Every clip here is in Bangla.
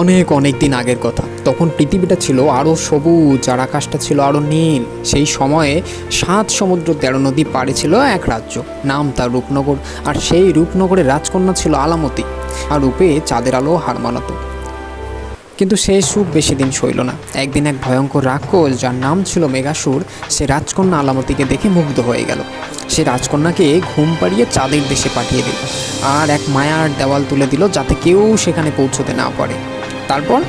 অনেক অনেক দিন আগের কথা। তখন পৃথিবীটা ছিল আরও সবুজ, আর আকাশটা ছিল আরও নীল। সেই সময়ে সাত সমুদ্র তেরো নদী পাড়ে ছিল এক রাজ্য। নাম তার রূপনগর, আর সেই রূপনগরের রাজকন্যা ছিল আলামতি, আর রূপে চাঁদের আলো হার মানাতো। কিন্তু সে সুখ বেশি দিন সইল না। একদিন এক ভয়ঙ্কর রাক্ষস, যার নাম ছিল মেঘাসুর, সে রাজকন্যা আলামতিকে দেখে মুগ্ধ হয়ে গেল। সে রাজকন্যাকে ঘুম পাড়িয়ে চাঁদের দেশে পাঠিয়ে দিল, আর এক মায়ার দেওয়াল তুলে দিল যাতে কেউ সেখানে পৌঁছতে না পারে। তারপর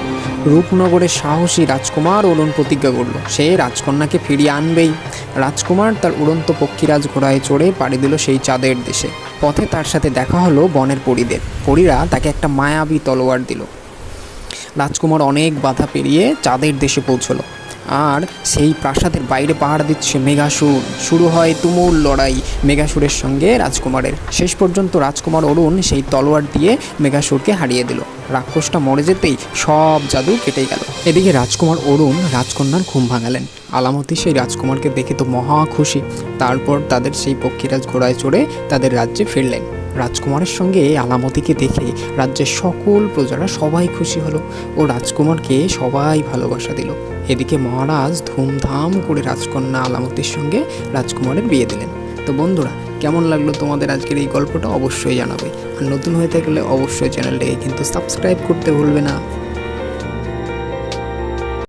রূপনগরের সাহসী রাজকুমার অরুণ প্রতিজ্ঞা করল। সে রাজকন্যাকে ফিরিয়ে আনবেই। রাজকুমার তার উড়ন্ত পক্ষীরাজ ঘোড়ায় চড়ে পাড়ি দিল সেই চাঁদের দেশে। পথে তার সাথে দেখা হলো বনের পরীদের। পরীরা তাকে একটা মায়াবী তলোয়ার দিল। রাজকুমার অনেক বাধা পেরিয়ে চাঁদের দেশে পৌঁছলো। আর সেই প্রাসাদের বাইরে পাহাড় দিচ্ছে মেঘাসুর। শুরু হয় তুমুল লড়াই মেঘাসুরের সঙ্গে রাজকুমারের। শেষ পর্যন্ত রাজকুমার অরুণ সেই তলোয়ার দিয়ে মেঘাসুরকে হারিয়ে দিল। রাক্ষসটা মরে যেতেই সব জাদু কেটে গেল। এদিকে রাজকুমার অরুণ রাজকন্যার ঘুম ভাঙালেন। আলামতি সেই রাজকুমারকে দেখে তো মহা খুশি। তারপর তাদের সেই পক্ষীরাজ ঘোড়ায় চড়ে তাদের রাজ্যে ফিরলেন। রাজকুমারের সঙ্গে আলামতিকে দেখে রাজ্যের সকল প্রজারা সবাই খুশি হলো ও রাজকুমারকে সবাই ভালোবাসা দিল। এদিকে মহারাজ ধুমধাম করে রাজকন্যা আলামতির সঙ্গে রাজকুমারের বিয়ে দিলেন। তো বন্ধুরা, কেমন লাগল তোমাদের আজকের এই গল্পটা অবশ্যই জানাবে। আর নতুন হয়ে থাকলে অবশ্যই চ্যানেলটাকে কিন্তু সাবস্ক্রাইব করতে ভুলবে না।